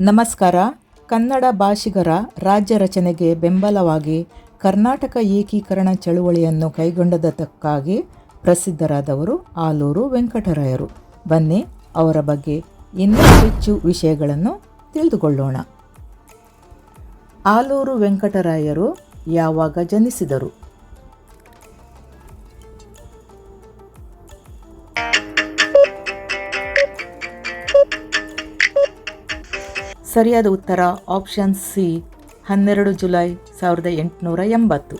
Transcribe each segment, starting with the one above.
ನಮಸ್ಕಾರ. ಕನ್ನಡ ಭಾಷಿಗರ ರಾಜ್ಯ ರಚನೆಗೆ ಬೆಂಬಲವಾಗಿ ಕರ್ನಾಟಕ ಏಕೀಕರಣ ಚಳುವಳಿಯನ್ನು ಕೈಗೊಂಡದಕ್ಕಾಗಿ ಪ್ರಸಿದ್ಧರಾದವರು ಆಲೂರು ವೆಂಕಟರಾಯರು. ಬನ್ನಿ ಅವರ ಬಗ್ಗೆ ಇನ್ನೂ ಹೆಚ್ಚು ವಿಷಯಗಳನ್ನು ತಿಳಿದುಕೊಳ್ಳೋಣ. ಆಲೂರು ವೆಂಕಟರಾಯರು ಯಾವಾಗ ಜನಿಸಿದರು? ಸರಿಯಾದ ಉತ್ತರ ಆಪ್ಷನ್ ಸಿ ಹನ್ನೆರಡು ಜುಲೈ ಸಾವಿರದ ಎಂಟುನೂರ ಎಂಬತ್ತು.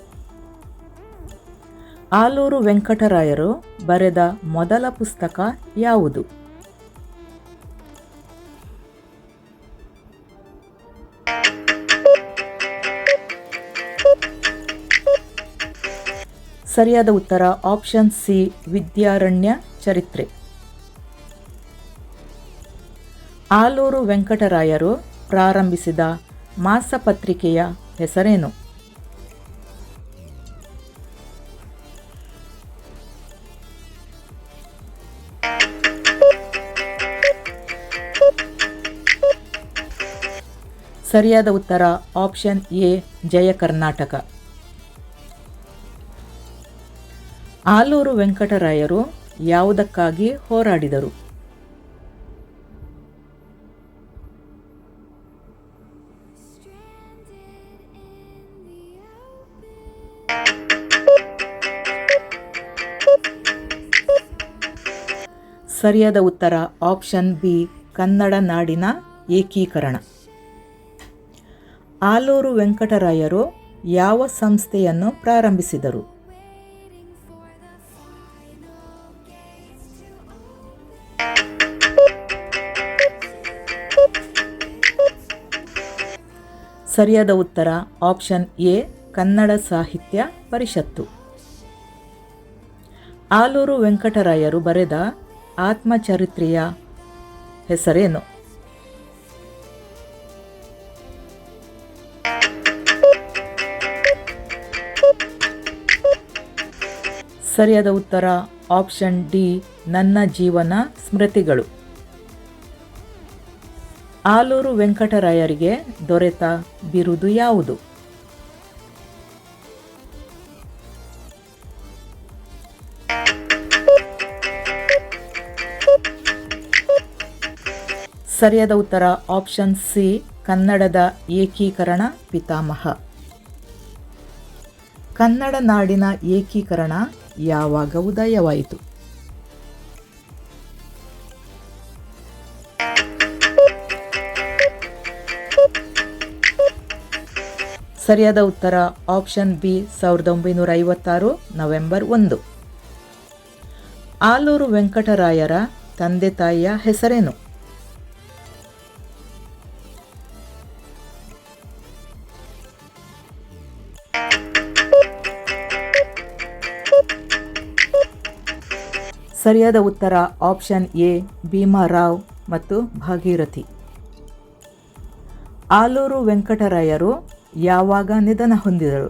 ಆಲೂರು ವೆಂಕಟರಾಯರು ಬರೆದ ಮೊದಲ ಪುಸ್ತಕ ಯಾವುದು? ಸರಿಯಾದ ಉತ್ತರ ಆಪ್ಷನ್ ಸಿ ವಿದ್ಯಾರಣ್ಯ ಚರಿತ್ರೆ. ಆಲೂರು ವೆಂಕಟರಾಯರು ಪ್ರಾರಂಭಿಸಿದ ಮಾಸಪತ್ರಿಕೆಯ ಹೆಸರೇನು? ಸರಿಯಾದ ಉತ್ತರ ಆಪ್ಷನ್ ಎ, ಜಯ ಕರ್ನಾಟಕ. ಆಲೂರು ವೆಂಕಟರಾಯರು ಯಾವುದಕ್ಕಾಗಿ ಹೋರಾಡಿದರು? ಸರಿಯಾದ ಉತ್ತರ ಆಪ್ಷನ್ ಬಿ, ಕನ್ನಡ ನಾಡಿನ ಏಕೀಕರಣ. ಆಲೂರು ವೆಂಕಟರಾಯರು ಯಾವ ಸಂಸ್ಥೆಯನ್ನು ಪ್ರಾರಂಭಿಸಿದರು? ಸರಿಯಾದ ಉತ್ತರ ಆಪ್ಷನ್ ಎ, ಕನ್ನಡ ಸಾಹಿತ್ಯ ಪರಿಷತ್ತು. ಆಲೂರು ವೆಂಕಟರಾಯರು ಬರೆದ ಆತ್ಮಚರಿತ್ರೆಯ ಹೆಸರೇನು? ಸರಿಯಾದ ಉತ್ತರ ಆಪ್ಷನ್ ಡಿ ನನ್ನ ಜೀವನ ಸ್ಮೃತಿಗಳು. ಆಲೂರು ವೆಂಕಟರಾಯರಿಗೆ ದೊರೆತ ಬಿರುದು ಯಾವುದು? ಸರಿಯಾದ ಉತ್ತರ ಆಪ್ಷನ್ ಸಿ ಕನ್ನಡದ ಏಕೀಕರಣ ಪಿತಾಮಹ. ಕನ್ನಡ ನಾಡಿನ ಏಕೀಕರಣ ಯಾವಾಗ ಉದಯವಾಯಿತು? ಸರಿಯಾದ ಉತ್ತರ ಆಪ್ಷನ್ ಬಿ ಸಾವಿರದ ಒಂಬೈನೂರ ಐವತ್ತಾರು ನವೆಂಬರ್ ಒಂದು. ಆಲೂರು ವೆಂಕಟರಾಯರ ತಂದೆ ತಾಯಿಯ ಹೆಸರೇನು? ಸರಿಯಾದ ಉತ್ತರ ಆಪ್ಷನ್ ಎ, ಭೀಮಾರಾವ್ ಮತ್ತು ಭಾಗೀರಥಿ. ಆಲೂರು ವೆಂಕಟರಾಯರು ಯಾವಾಗ ನಿಧನ ಹೊಂದಿದರು?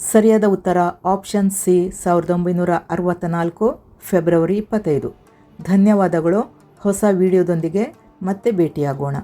ಸರಿಯಾದ ಉತ್ತರ ಆಪ್ಷನ್ ಸಿ, ಸಾವಿರದ ಒಂಬೈನೂರ ಅರವತ್ತ ನಾಲ್ಕು ಫೆಬ್ರವರಿ ಇಪ್ಪತ್ತೈದು. ಧನ್ಯವಾದಗಳು. ಹೊಸ ವಿಡಿಯೋದೊಂದಿಗೆ ಮತ್ತೆ ಭೇಟಿಯಾಗೋಣ.